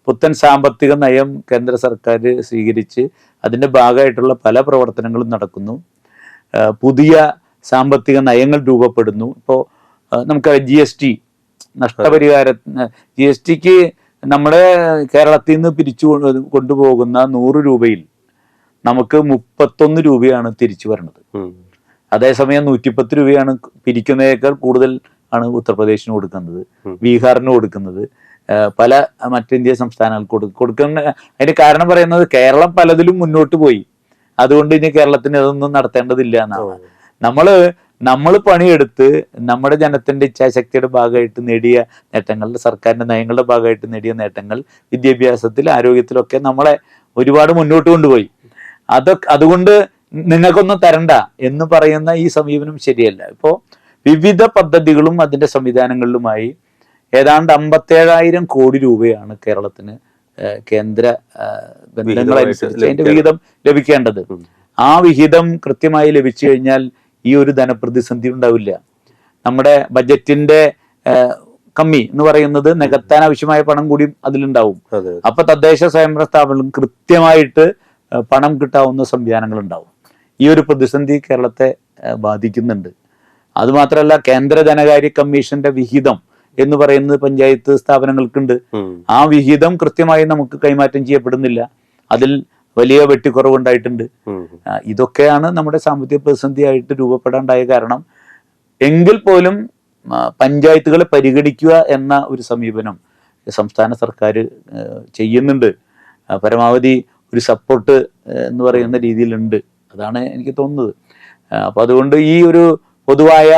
പുത്തൻ സാമ്പത്തിക നയം കേന്ദ്ര സർക്കാർ സ്വീകരിച്ച് അതിന്റെ ഭാഗമായിട്ടുള്ള പല പ്രവർത്തനങ്ങളും നടക്കുന്നു. പുതിയ സാമ്പത്തിക നയങ്ങൾ രൂപപ്പെടുന്നു. ഇപ്പോൾ നമുക്ക് ജി എസ് ടി നഷ്ടപരിഹാര ജി എസ് ടിക്ക് നമ്മുടെ കേരളത്തിൽ നിന്ന് പിരിച്ചു കൊണ്ടുപോകുന്ന നൂറ് രൂപയിൽ നമുക്ക് മുപ്പത്തൊന്ന് രൂപയാണ് തിരിച്ചു വരുന്നത്. അതേസമയം നൂറ്റിപ്പത്ത് രൂപയാണ് പിരിക്കുന്നതിനേക്കാൾ കൂടുതൽ ആണ് ഉത്തർപ്രദേശിന് കൊടുക്കുന്നത്. ബീഹാറിന് കൊടുക്കുന്നത്. പല മറ്റിന്ത്യ സംസ്ഥാനങ്ങൾക്ക് കൊടു കൊടുക്കുന്ന അതിന് കാരണം പറയുന്നത് കേരളം പലതിലും മുന്നോട്ട് പോയി. അതുകൊണ്ട് ഇനി കേരളത്തിന് അതൊന്നും നടത്തേണ്ടതില്ല എന്നാണ്. നമ്മൾ നമ്മൾ പണിയെടുത്ത് നമ്മുടെ ജനത്തിന്റെ ഇച്ഛാശക്തിയുടെ ഭാഗമായിട്ട് നേടിയ നേട്ടങ്ങൾ സർക്കാരിന്റെ നയങ്ങളുടെ ഭാഗമായിട്ട് നേടിയ നേട്ടങ്ങൾ വിദ്യാഭ്യാസത്തിൽ ആരോഗ്യത്തിലൊക്കെ നമ്മളെ ഒരുപാട് മുന്നോട്ട് കൊണ്ടുപോയി. അതൊക്കെ അതുകൊണ്ട് നിങ്ങൾക്കൊന്നും തരണ്ട എന്ന് പറയുന്ന ഈ സമീപനം ശരിയല്ല. ഇപ്പോൾ വിവിധ പദ്ധതികളും അതിന്റെ സംവിധാനങ്ങളിലുമായി ഏതാണ്ട് അമ്പത്തേഴായിരം കോടി രൂപയാണ് കേരളത്തിന് കേന്ദ്ര ബന്ധങ്ങളനുസരിച്ച് അതിന്റെ വിഹിതം ലഭിക്കേണ്ടത്. ആ വിഹിതം കൃത്യമായി ലഭിച്ചു കഴിഞ്ഞാൽ ഈ ഒരു ധനപ്രതിസന്ധി ഉണ്ടാവില്ല. നമ്മുടെ ബജറ്റിന്റെ കമ്മി എന്ന് പറയുന്നത് നികത്താൻ ആവശ്യമായ പണം കൂടി അതിലുണ്ടാവും. അതെ അപ്പൊ തദ്ദേശ സ്വയംഭരണ സ്ഥാപനങ്ങളും കൃത്യമായിട്ട് പണം കിട്ടാവുന്ന സംവിധാനങ്ങൾ ഉണ്ടാവും ഈ ഒരു പ്രതിസന്ധി കേരളത്തെ ബാധിക്കുന്നുണ്ട്. അതുമാത്രമല്ല കേന്ദ്ര ധനകാര്യ കമ്മീഷന്റെ വിഹിതം എന്ന് പറയുന്നത് പഞ്ചായത്ത് സ്ഥാപനങ്ങൾക്കുണ്ട്. ആ വിഹിതം കൃത്യമായി നമുക്ക് കൈമാറ്റം ചെയ്യപ്പെടുന്നില്ല. അതിൽ വലിയ വെട്ടിക്കുറവുണ്ടായിട്ടുണ്ട്. ഇതൊക്കെയാണ് നമ്മുടെ സാമ്പത്തിക പ്രതിസന്ധിയായിട്ട് രൂപപ്പെടാണ്ടായ കാരണം. എങ്കിൽ പോലും പഞ്ചായത്തുകളെ പരിഗണിക്കുക എന്ന ഒരു സമീപനം സംസ്ഥാന സർക്കാർ ചെയ്യുന്നുണ്ട്. പരമാവധി ഒരു സപ്പോർട്ട് എന്ന് പറയുന്ന രീതിയിലുണ്ട്. അതാണ് എനിക്ക് തോന്നുന്നത്. അപ്പോൾ അപ്പൊ അതുകൊണ്ട് ഈ ഒരു പൊതുവായ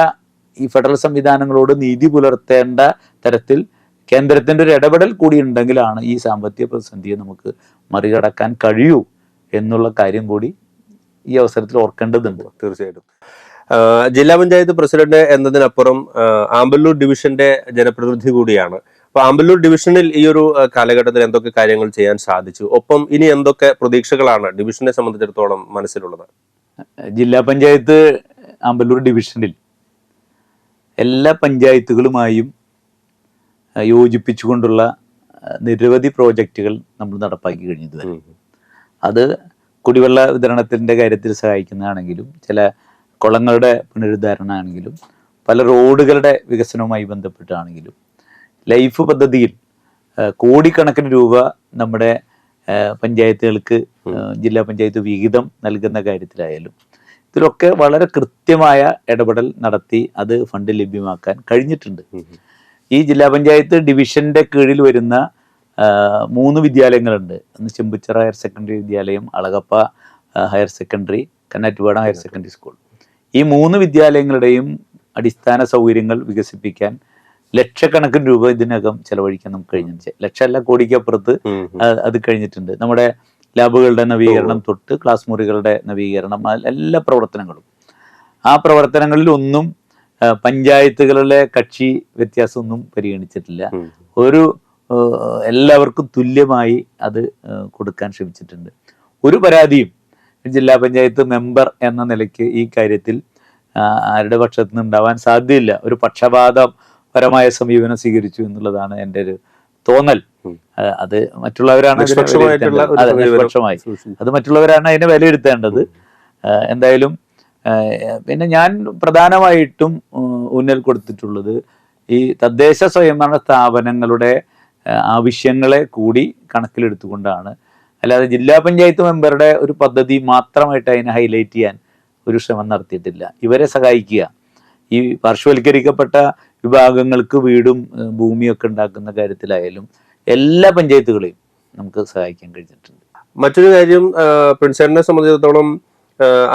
ഈ ഫെഡറൽ സംവിധാനങ്ങളോട് നീതി പുലർത്തേണ്ട തരത്തിൽ കേന്ദ്രത്തിന്റെ ഒരു ഇടപെടൽ കൂടി ഉണ്ടെങ്കിലാണ് ഈ സാമ്പത്തിക പ്രതിസന്ധിയെ നമുക്ക് മറികടക്കാൻ കഴിയൂ എന്നുള്ള കാര്യം കൂടി ഈ അവസരത്തിൽ ഓർക്കേണ്ടതുണ്ട്. തീർച്ചയായിട്ടും. ജില്ലാ പഞ്ചായത്ത് പ്രസിഡന്റ് എന്നതിനപ്പുറം ആമ്പല്ലൂർ ഡിവിഷന്റെ ജനപ്രതിനിധി കൂടിയാണ്. അപ്പൊ ആമ്പല്ലൂർ ഡിവിഷനിൽ ഈ ഒരു കാലഘട്ടത്തിൽ എന്തൊക്കെ കാര്യങ്ങൾ ചെയ്യാൻ സാധിച്ചു? ഒപ്പം ഇനി എന്തൊക്കെ പ്രതീക്ഷകളാണ് ഡിവിഷനെ സംബന്ധിച്ചിടത്തോളം മനസ്സിലുള്ളത്? ജില്ലാ പഞ്ചായത്ത് ആമ്പല്ലൂർ ഡിവിഷനിൽ എല്ലാ പഞ്ചായത്തുകളുമായും യോജിപ്പിച്ചുകൊണ്ടുള്ള നിരവധി പ്രോജക്റ്റുകൾ നമ്മൾ നടപ്പാക്കി കഴിഞ്ഞത് അത് കുടിവെള്ള വിതരണത്തിന്റെ കാര്യത്തിൽ സഹായിക്കുന്നതാണെങ്കിലും ചില കുളങ്ങളുടെ പുനരുദ്ധാരണമാണെങ്കിലും പല റോഡുകളുടെ വികസനവുമായി ബന്ധപ്പെട്ടാണെങ്കിലും ലൈഫ് പദ്ധതിയിൽ കോടിക്കണക്കിന് രൂപ നമ്മുടെ പഞ്ചായത്തുകൾക്ക് ജില്ലാ പഞ്ചായത്ത് വിഹിതം നൽകുന്ന കാര്യത്തിലായാലും ഇതിലൊക്കെ വളരെ കൃത്യമായ ഇടപെടൽ നടത്തി അത് ഫണ്ട് ലഭ്യമാക്കാൻ കഴിഞ്ഞിട്ടുണ്ട്. ഈ ജില്ലാ പഞ്ചായത്ത് ഡിവിഷന്റെ കീഴിൽ വരുന്ന മൂന്ന് വിദ്യാലയങ്ങളുണ്ട്. ഒന്ന് ചെമ്പുച്ചിറ ഹയർ സെക്കൻഡറി വിദ്യാലയം Alagappa higher secondary Kannattupada higher secondary school. ഈ മൂന്ന് വിദ്യാലയങ്ങളുടെയും അടിസ്ഥാന സൗകര്യങ്ങൾ വികസിപ്പിക്കാൻ ലക്ഷക്കണക്കിന് രൂപ ഇതിനകം ചെലവഴിക്കാൻ നമുക്ക് കഴിഞ്ഞിട്ടുണ്ട്. ലക്ഷമല്ല കോടിക്കപ്പുറത്ത്. അത് കഴിഞ്ഞിട്ടുണ്ട്. നമ്മുടെ ലാബുകളുടെ നവീകരണം തൊട്ട് ക്ലാസ് മുറികളുടെ നവീകരണം എല്ലാ പ്രവർത്തനങ്ങളും. ആ പ്രവർത്തനങ്ങളിൽ ഒന്നും പഞ്ചായത്തുകളിലെ കക്ഷി വ്യത്യാസമൊന്നും പരിഗണിച്ചിട്ടില്ല. ഒരു എല്ലാവർക്കും തുല്യമായി അത് കൊടുക്കാൻ ശ്രമിച്ചിട്ടുണ്ട്. ഒരു പരാതിയും ജില്ലാ പഞ്ചായത്ത് മെമ്പർ എന്ന നിലയ്ക്ക് ഈ കാര്യത്തിൽ ആരുടെ പക്ഷത്തു നിന്ന് ഉണ്ടാവാൻ സാധ്യതയില്ല. ഒരു പക്ഷപാതപരമായ സമീപനം സ്വീകരിച്ചു എന്നുള്ളതാണ് എന്റെ ഒരു തോന്നൽ. അത് മറ്റുള്ളവരാണ് നിഷ്പക്ഷമായി. അത് മറ്റുള്ളവരാണ് അതിനെ വിലയിരുത്തേണ്ടത്. എന്തായാലും പിന്നെ ഞാൻ പ്രധാനമായിട്ടും ഊന്നൽ കൊടുത്തിട്ടുള്ളത് ഈ തദ്ദേശ സ്വയംഭരണ സ്ഥാപനങ്ങളുടെ ആവശ്യങ്ങളെ കൂടി കണക്കിലെടുത്തുകൊണ്ടാണ്. അല്ലാതെ ജില്ലാ പഞ്ചായത്ത് മെമ്പറുടെ ഒരു പദ്ധതി മാത്രമായിട്ട് അതിനെ ഹൈലൈറ്റ് ചെയ്യാൻ ഒരു ശ്രമം നടത്തിയിട്ടില്ല. ഇവരെ സഹായിക്കുക. ഈ പാർശ്വവൽക്കരിക്കപ്പെട്ട വിഭാഗങ്ങൾക്ക് വീടും ഭൂമിയൊക്കെ ഉണ്ടാക്കുന്ന കാര്യത്തിലായാലും എല്ലാ പഞ്ചായത്തുകളെയും നമുക്ക് സഹായിക്കാൻ കഴിഞ്ഞിട്ടുണ്ട്. മറ്റൊരു കാര്യം ആ, പ്രിൻസേട്ടനെ സംബന്ധിച്ചിടത്തോളം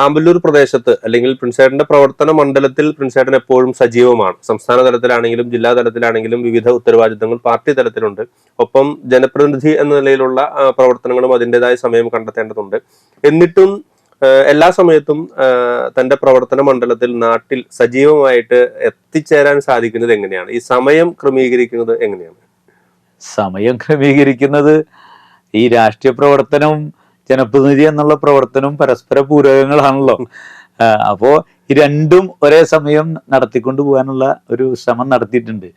ആമ്പല്ലൂർ പ്രദേശത്ത് അല്ലെങ്കിൽ പ്രിൻസേട്ടന്റെ പ്രവർത്തന മണ്ഡലത്തിൽ പ്രിൻസേട്ടൻ എപ്പോഴും സജീവമാണ്. സംസ്ഥാന തലത്തിലാണെങ്കിലും ജില്ലാ തലത്തിലാണെങ്കിലും വിവിധ ഉത്തരവാദിത്തങ്ങൾ പാർട്ടി തലത്തിലുണ്ട്. ഒപ്പം ജനപ്രതിനിധി എന്ന നിലയിലുള്ള പ്രവർത്തനങ്ങളും അതിന്റെതായ സമയം കണ്ടെത്തേണ്ടതുണ്ട്. എന്നിട്ടും എല്ലാ സമയത്തും തന്റെ പ്രവർത്തന മണ്ഡലത്തിൽ നാട്ടിൽ സജീവമായിട്ട് എത്തിച്ചേരാൻ സാധിക്കുന്നത് എങ്ങനെയാണ്? ഈ സമയം ക്രമീകരിക്കുന്നത് എങ്ങനെയാണ്? സമയം ക്രമീകരിക്കുന്നത് ഈ രാഷ്ട്രീയ പ്രവർത്തനവും ജനപ്രതിനിധി എന്നുള്ള പ്രവർത്തനവും പരസ്പര പൂരകങ്ങളാണല്ലോ അപ്പോ ഈ രണ്ടും ഒരേ സമയം നടത്തിക്കൊണ്ട് പോകാനുള്ള ഒരു ശ്രമം നടത്തിയിട്ടുണ്ട്.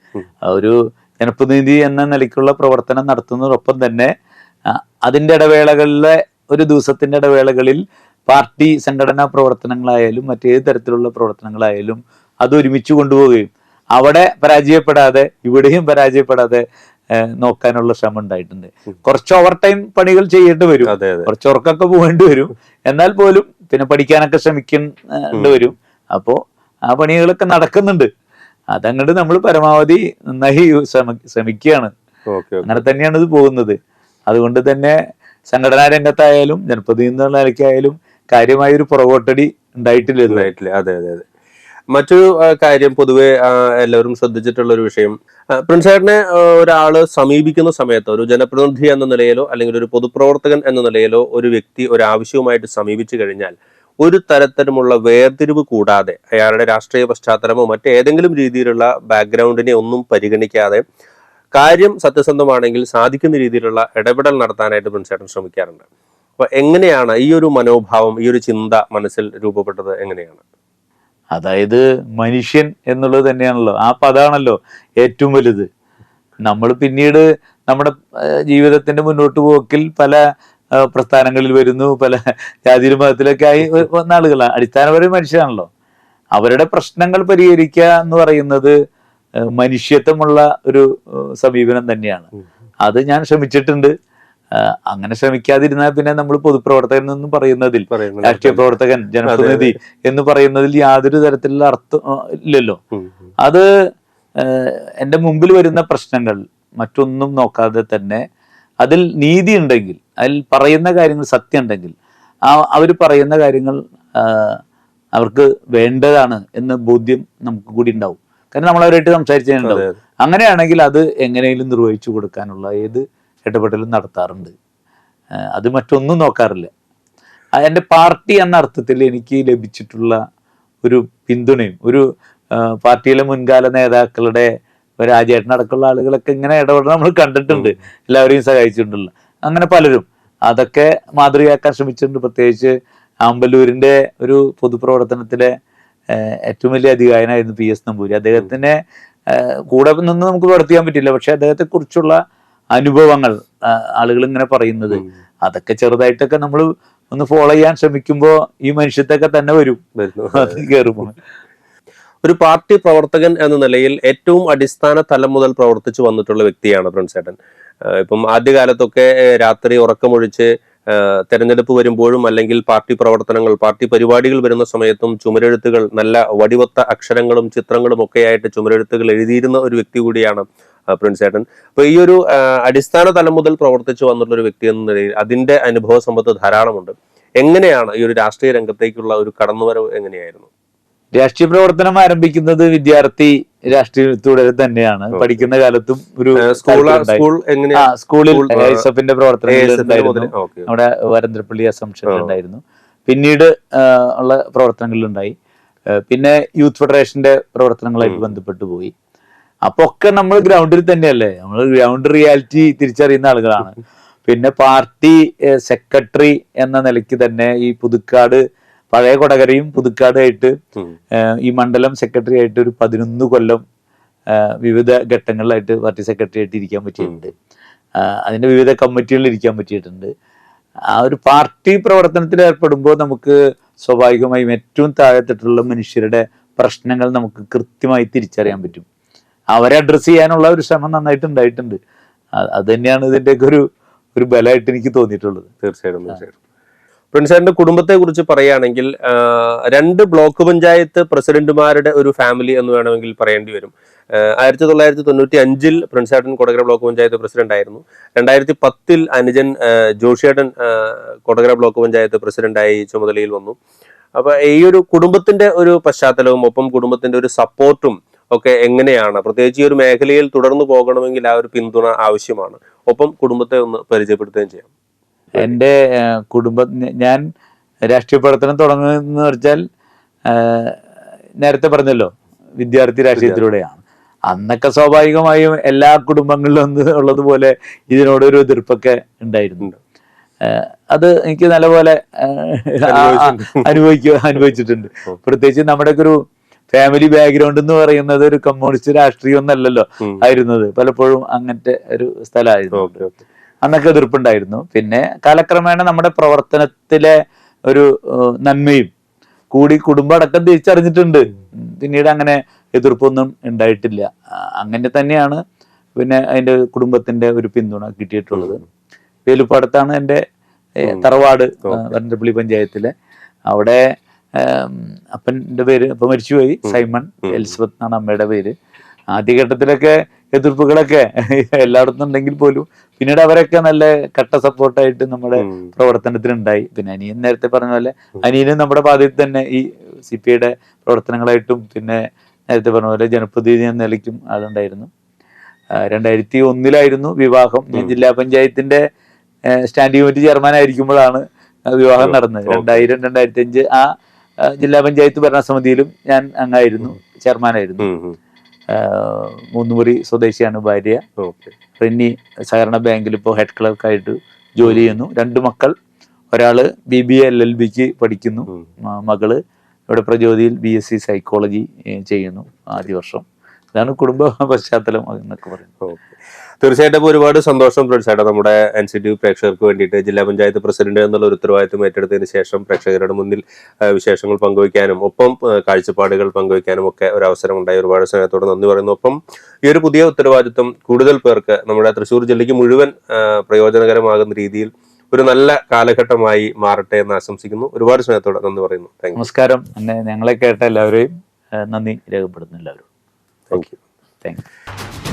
ഒരു ജനപ്രതിനിധി എന്ന നിലയ്ക്കുള്ള പ്രവർത്തനം നടത്തുന്നതോടൊപ്പം തന്നെ അതിന്റെ ഇടവേളകളിലെ ഒരു ദിവസത്തിന്റെ ഇടവേളകളിൽ പാർട്ടി സംഘടനാ പ്രവർത്തനങ്ങളായാലും മറ്റേത് തരത്തിലുള്ള പ്രവർത്തനങ്ങളായാലും അത് ഒരുമിച്ച് കൊണ്ടുപോവുകയും അവിടെ പരാജയപ്പെടാതെ ഇവിടെയും പരാജയപ്പെടാതെ നോക്കാനുള്ള ശ്രമം ഉണ്ടായിട്ടുണ്ട് കുറച്ച് ഓവർ ടൈം പണികൾ ചെയ്യേണ്ടി വരും. കുറച്ച് ഉറക്കൊക്കെ പോകേണ്ടി വരും. എന്നാൽ പോലും പിന്നെ പഠിക്കാനൊക്കെ ശ്രമിക്കേണ്ടി വരും. അപ്പോ ആ പണികളൊക്കെ നടക്കുന്നുണ്ട്. അതങ്ങോട്ട് നമ്മൾ പരമാവധി നന്നായി ശ്രമ- ശ്രമിക്കുകയാണ്. അങ്ങനെ തന്നെയാണ് ഇത് പോകുന്നത്. അതുകൊണ്ട് തന്നെ സംഘടനാ രംഗത്തായാലും ജനപ്രതിനിധി കാര്യമായൊരു നിലയ്ക്കായാലും കാര്യമായ ഒരു പുറകോട്ടടി ഉണ്ടായിട്ടില്ല ഉണ്ടായിട്ടില്ല. അതെ അതെ അതെ. മറ്റൊരു കാര്യം പൊതുവെ എല്ലാവരും ശ്രദ്ധിച്ചിട്ടുള്ള ഒരു വിഷയം. പ്രിൻസേട്ടനെ ഒരാൾ സമീപിക്കുന്ന സമയത്ത് ഒരു ജനപ്രതിനിധി എന്ന നിലയിലോ അല്ലെങ്കിൽ ഒരു പൊതുപ്രവർത്തകൻ എന്ന നിലയിലോ ഒരു വ്യക്തി ഒരു ആവശ്യവുമായിട്ട് സമീപിച്ചു കഴിഞ്ഞാൽ ഒരു തരത്തിലുമുള്ള വേർതിരിവ് കൂടാതെ അയാളുടെ രാഷ്ട്രീയ പശ്ചാത്തലമോ മറ്റേതെങ്കിലും രീതിയിലുള്ള ബാക്ക്ഗ്രൗണ്ടിനെ ഒന്നും പരിഗണിക്കാതെ കാര്യം സത്യസന്ധമാണെങ്കിൽ സാധിക്കുന്ന രീതിയിലുള്ള ഇടപെടൽ നടത്താനായിട്ട് പ്രിൻസ് ചേട്ടൻ ശ്രമിക്കാറുണ്ട്. അപ്പൊ എങ്ങനെയാണ് ഈ ഒരു മനോഭാവം ഈ ഒരു ചിന്ത മനസ്സിൽ രൂപപ്പെട്ടത് എങ്ങനെയാണ്? അതായത് മനുഷ്യൻ എന്നുള്ളത് തന്നെയാണല്ലോ. ആ പദാണല്ലോ ഏറ്റവും വലുത്. നമ്മൾ പിന്നീട് നമ്മുടെ ജീവിതത്തിന്റെ മുന്നോട്ട് പോക്കിൽ പല പ്രസ്ഥാനങ്ങളിൽ വരുന്നു പല ജാതി മതത്തിലൊക്കെ ആയി വന്ന ആളുകളാണ് അടിസ്ഥാനപരമായ മനുഷ്യരാണല്ലോ അവരുടെ പ്രശ്നങ്ങൾ പരിഹരിക്കുക എന്ന് പറയുന്നത് മനുഷ്യത്വമുള്ള ഒരു സമീപനം തന്നെയാണ്. അത് ഞാൻ ശ്രമിച്ചിട്ടുണ്ട്. അങ്ങനെ ശ്രമിക്കാതിരുന്നാൽ പിന്നെ നമ്മൾ പൊതുപ്രവർത്തകൻ എന്ന് പറയുന്നതിൽ പറയുന്നത് രാഷ്ട്രീയ പ്രവർത്തകൻ ജനപ്രതിനിധി എന്ന് പറയുന്നതിൽ യാതൊരു തരത്തിലുള്ള അർത്ഥം ഇല്ലല്ലോ. അത് എന്റെ എന്റെ മുമ്പിൽ വരുന്ന പ്രശ്നങ്ങൾ മറ്റൊന്നും നോക്കാതെ തന്നെ അതിൽ നീതി ഉണ്ടെങ്കിൽ അതിൽ പറയുന്ന കാര്യങ്ങൾ സത്യം ഉണ്ടെങ്കിൽ ആ അവർ പറയുന്ന കാര്യങ്ങൾ അവർക്ക് വേണ്ടതാണ് എന്ന ബോധ്യം നമുക്ക് കൂടി ഉണ്ടാവും. കാരണം നമ്മൾ അവരായിട്ട് സംസാരിച്ചിട്ടുണ്ടാവും. അങ്ങനെയാണെങ്കിൽ അത് എങ്ങനെയും നിർവഹിച്ചു കൊടുക്കാനുള്ള ഏത് ഇടപെടലും നടത്താറുണ്ട്. അത് മറ്റൊന്നും നോക്കാറില്ല. എന്റെ പാർട്ടി എന്ന അർത്ഥത്തിൽ എനിക്ക് ലഭിച്ചിട്ടുള്ള ഒരു പിന്തുണയും ഒരു പാർട്ടിയിലെ മുൻകാല നേതാക്കളുടെ രാജേട്ടനടക്കമുള്ള ആളുകളൊക്കെ ഇങ്ങനെ ഇടപെടുന്ന നമ്മൾ കണ്ടിട്ടുണ്ട്. എല്ലാവരെയും സഹായിച്ചിട്ടുണ്ടല്ലോ. അങ്ങനെ പലരും. അതൊക്കെ മാതൃകയാക്കാൻ ശ്രമിച്ചിട്ടുണ്ട്. പ്രത്യേകിച്ച് ആമ്പല്ലൂരിന്റെ ഒരു പൊതുപ്രവർത്തനത്തിലെ ഏറ്റവും വലിയ അധികാരനായിരുന്നു പി എസ് നമ്പൂരി. അദ്ദേഹത്തിനെ കൂടെ നിന്ന് നമുക്ക് വളർത്തിയാൻ പറ്റില്ല. പക്ഷെ അദ്ദേഹത്തെ കുറിച്ചുള്ള അനുഭവങ്ങൾ ആളുകൾ ഇങ്ങനെ പറയുന്നത്. അതൊക്കെ ചെറുതായിട്ടൊക്കെ നമ്മൾ ഒന്ന് ഫോളോ ചെയ്യാൻ ശ്രമിക്കുമ്പോ ഈ മനുഷ്യത്തൊക്കെ തന്നെ വരും. കയറുമ്പോൾ ഒരു പാർട്ടി പ്രവർത്തകൻ എന്ന നിലയിൽ ഏറ്റവും അടിസ്ഥാന തലം മുതൽ പ്രവർത്തിച്ചു വന്നിട്ടുള്ള വ്യക്തിയാണ് പ്രിൻസേട്ടൻ. ഇപ്പം ആദ്യകാലത്തൊക്കെ രാത്രി ഉറക്കമൊഴിച്ച് തെരഞ്ഞെടുപ്പ് വരുമ്പോഴും അല്ലെങ്കിൽ പാർട്ടി പ്രവർത്തനങ്ങൾ പാർട്ടി പരിപാടികൾ വരുന്ന സമയത്തും ചുമരെഴുത്തുകൾ നല്ല വടിവത്ത അക്ഷരങ്ങളും ചിത്രങ്ങളും ഒക്കെ ആയിട്ട് ചുമരെഴുത്തുകൾ എഴുതിയിരുന്ന ഒരു വ്യക്തി കൂടിയാണ് പ്രിൻസ് ഏട്ടൻ. അപ്പൊ ഈ ഒരു അടിസ്ഥാന തലം മുതൽ പ്രവർത്തിച്ചു വന്നിട്ടുള്ള ഒരു വ്യക്തി എന്ന നിലയിൽ അതിന്റെ അനുഭവ സമ്പത്ത് ധാരാളമുണ്ട്. എങ്ങനെയാണ് ഈ ഒരു രാഷ്ട്രീയ രംഗത്തേക്കുള്ള ഒരു കടന്നുവരവ് എങ്ങനെയായിരുന്നു? രാഷ്ട്രീയ പ്രവർത്തനം ആരംഭിക്കുന്നത് വിദ്യാർത്ഥി രാഷ്ട്രീയത്തിലൂടെ തന്നെയാണ്. പഠിക്കുന്ന കാലത്തും ഒരു സ്കൂളിൽ എഫിന്റെ പ്രവർത്തനങ്ങൾ നമ്മുടെ വരന്തരപ്പള്ളി അസംഷൻ ഉണ്ടായിരുന്നു. പിന്നീട് ഉള്ള പ്രവർത്തനങ്ങളിലുണ്ടായി. പിന്നെ യൂത്ത് ഫെഡറേഷന്റെ പ്രവർത്തനങ്ങളായിട്ട് ബന്ധപ്പെട്ട് പോയി. അപ്പൊ ഒക്കെ നമ്മൾ ഗ്രൗണ്ടിൽ തന്നെയല്ലേ? നമ്മൾ ഗ്രൗണ്ട് റിയാലിറ്റി തിരിച്ചറിയുന്ന ആളുകളാണ്. പിന്നെ പാർട്ടി സെക്രട്ടറി എന്ന നിലയ്ക്ക് തന്നെ ഈ പുതുക്കാട് പഴയ കൊടകരയും പുതുക്കാടായിട്ട് ഈ മണ്ഡലം സെക്രട്ടറി ആയിട്ട് ഒരു പതിനൊന്ന് കൊല്ലം വിവിധ ഘട്ടങ്ങളിലായിട്ട് പാർട്ടി സെക്രട്ടറി ആയിട്ട് ഇരിക്കാൻ പറ്റിയിട്ടുണ്ട്. അതിന്റെ വിവിധ കമ്മിറ്റികളിൽ ഇരിക്കാൻ പറ്റിയിട്ടുണ്ട്. ആ ഒരു പാർട്ടി പ്രവർത്തനത്തിൽ ഏർപ്പെടുമ്പോൾ നമുക്ക് സ്വാഭാവികമായും ഏറ്റവും താഴെത്തിട്ടുള്ള മനുഷ്യരുടെ പ്രശ്നങ്ങൾ നമുക്ക് കൃത്യമായി തിരിച്ചറിയാൻ പറ്റും. അവരെ അഡ്രസ്സ് ചെയ്യാനുള്ള ഒരു ശ്രമം നന്നായിട്ട് ഉണ്ടായിട്ടുണ്ട്. അത് തന്നെയാണ് ഇതിന്റെയൊക്കെ ഒരു ഒരു ബലമായിട്ട് എനിക്ക് തോന്നിയിട്ടുള്ളത്. തീർച്ചയായിട്ടും തീർച്ചയായിട്ടും. പ്രിൻസാറിന്റെ കുടുംബത്തെ കുറിച്ച് പറയുകയാണെങ്കിൽ രണ്ട് ബ്ലോക്ക് പഞ്ചായത്ത് പ്രസിഡന്റുമാരുടെ ഒരു ഫാമിലി എന്ന് വേണമെങ്കിൽ പറയേണ്ടി വരും. ആയിരത്തി തൊള്ളായിരത്തി തൊണ്ണൂറ്റി അഞ്ചിൽ പ്രിൻസാട്ടൻ കൊടകര ബ്ലോക്ക് പഞ്ചായത്ത് പ്രസിഡന്റ് ആയിരുന്നു രണ്ടായിരത്തി പത്തിൽ അനുജൻ ജോഷിയേട്ടൻ കൊടകര ബ്ലോക്ക് പഞ്ചായത്ത് പ്രസിഡന്റായി ചുമതലയിൽ വന്നു. അപ്പൊ ഈ ഒരു കുടുംബത്തിന്റെ ഒരു പശ്ചാത്തലവും ഒപ്പം കുടുംബത്തിന്റെ ഒരു സപ്പോർട്ടും ഒക്കെ എങ്ങനെയാണ്? പ്രത്യേകിച്ച് ഈ ഒരു മേഖലയിൽ തുടർന്നു പോകണമെങ്കിൽ ആ ഒരു പിന്തുണ ആവശ്യമാണ്. ഒപ്പം കുടുംബത്തെ ഒന്ന് പരിചയപ്പെടുത്തുകയും ചെയ്യാം. എന്റെ കുടുംബ ഞാൻ രാഷ്ട്രീയ പ്രവർത്തനം തുടങ്ങുന്ന വെച്ചാൽ നേരത്തെ പറഞ്ഞല്ലോ വിദ്യാർത്ഥി രാഷ്ട്രീയത്തിലൂടെയാണ്. അന്നൊക്കെ സ്വാഭാവികമായും എല്ലാ കുടുംബങ്ങളിലും ഒന്ന് ഉള്ളതുപോലെ ഇതിനോടൊരു എതിർപ്പൊക്കെ ഉണ്ടായിരുന്നു. അത് എനിക്ക് നല്ലപോലെ അനുഭവിക്കുക അനുഭവിച്ചിട്ടുണ്ട്. പ്രത്യേകിച്ച് നമ്മുടെയൊക്കെ ഒരു ഫാമിലി ബാക്ക്ഗ്രൗണ്ട് എന്ന് പറയുന്നത് ഒരു കമ്മ്യൂണിസ്റ്റ് രാഷ്ട്രീയം ഒന്നല്ലല്ലോ ആയിരുന്നത്. പലപ്പോഴും അങ്ങനത്തെ ഒരു സ്ഥലമായിരുന്നു. അന്നൊക്കെ എതിർപ്പുണ്ടായിരുന്നു. പിന്നെ കാലക്രമേണ നമ്മുടെ പ്രവർത്തനത്തിലെ ഒരു നന്മയും കൂടി കുടുംബം അടക്കം തിരിച്ചറിഞ്ഞിട്ടുണ്ട്. പിന്നീട് അങ്ങനെ എതിർപ്പൊന്നും ഉണ്ടായിട്ടില്ല. അങ്ങനെ തന്നെയാണ് പിന്നെ അതിന്റെ കുടുംബത്തിന്റെ ഒരു പിന്തുണ കിട്ടിയിട്ടുള്ളത്. വേലുപ്പാടത്താണ് എന്റെ തറവാട് വരന്തപ്പള്ളി പഞ്ചായത്തിലെ. അവിടെ അപ്പന്റെ അപ്പന്റെ പേര് അപ്പൊ മരിച്ചുപോയി. സൈമൺ എലിസബത്ത് എന്നാണ് അമ്മയുടെ പേര്. ആദ്യഘട്ടത്തിലൊക്കെ എതിർപ്പുകളൊക്കെ എല്ലായിടത്തും ഉണ്ടെങ്കിൽ പോലും പിന്നീട് അവരൊക്കെ നല്ല കട്ട സപ്പോർട്ടായിട്ട് നമ്മുടെ. പ്രവർത്തനത്തിനുണ്ടായി പിന്നെ അനിയൻ നേരത്തെ പറഞ്ഞ പോലെ അനിയനും നമ്മുടെ പാതയിൽ തന്നെ ഈ സി പി ഐയുടെ പ്രവർത്തനങ്ങളായിട്ടും പിന്നെ നേരത്തെ പറഞ്ഞ പോലെ ജനപ്രതിനിധി എന്ന നിലയ്ക്കും ആളുണ്ടായിരുന്നു. രണ്ടായിരത്തി ഒന്നിലായിരുന്നു വിവാഹം. ഞാൻ ജില്ലാ പഞ്ചായത്തിന്റെ സ്റ്റാൻഡിങ് സ്റ്റാൻഡിംഗ് കമ്മിറ്റി ചെയർമാൻ ആയിരിക്കുമ്പോഴാണ് വിവാഹം നടന്നത്. രണ്ടായിരം രണ്ടായിരത്തി അഞ്ച് ആ ജില്ലാ പഞ്ചായത്ത് ഭരണസമിതിയിലും ഞാൻ അങ്ങായിരുന്നു ചെയർമാനായിരുന്നു. മൂന്നുമുറി സ്വദേശിയാണ് ഭാര്യ. റിന്നി സഹകരണ ബാങ്കിൽ ഇപ്പോൾ ഹെഡ് ക്ലർക്കായിട്ട് ജോലി ചെയ്യുന്നു. രണ്ട് മക്കൾ. ഒരാൾ B B A L L ബിക്ക് പഠിക്കുന്നു. മകൾ ഇവിടെ പ്രചോദിയിൽ ബി എസ് സി സൈക്കോളജി ചെയ്യുന്നു ആദ്യ വർഷം. ഇതാണ് കുടുംബ പശ്ചാത്തലം എന്നൊക്കെ പറയുന്നത്. ഓക്കെ. തീർച്ചയായിട്ടും ഒരുപാട് സന്തോഷം തീർച്ചയായിട്ടും നമ്മുടെ എൻ സി ടി പ്രേക്ഷകർക്ക് വേണ്ടിയിട്ട് ജില്ലാ പഞ്ചായത്ത് പ്രസിഡന്റ് എന്നുള്ള ഒരു ഉത്തരവാദിത്വം ഏറ്റെടുത്തതിന് ശേഷം പ്രേക്ഷകരുടെ മുന്നിൽ വിശേഷങ്ങൾ പങ്കുവയ്ക്കാനും ഒപ്പം കാഴ്ചപ്പാടുകൾ പങ്കുവയ്ക്കാനും ഒക്കെ ഒരു അവസരം ഉണ്ടായി. ഒരുപാട് സ്നേഹത്തോട് നന്ദി പറയുന്നു. ഒപ്പം ഈ ഒരു പുതിയ ഉത്തരവാദിത്വം കൂടുതൽ പേർക്ക് നമ്മുടെ തൃശ്ശൂർ ജില്ലയ്ക്ക് മുഴുവൻ പ്രയോജനകരമാകുന്ന രീതിയിൽ ഒരു നല്ല കാലഘട്ടമായി മാറട്ടെ എന്ന് ആശംസിക്കുന്നു. ഒരുപാട് സ്നേഹത്തോടെ നന്ദി പറയുന്നു. നമസ്കാരം. എന്നെ ഞങ്ങളെ കേട്ട എല്ലാവരെയും നന്ദി രേഖപ്പെടുന്നു എല്ലാവരും താങ്ക് യു താങ്ക് യു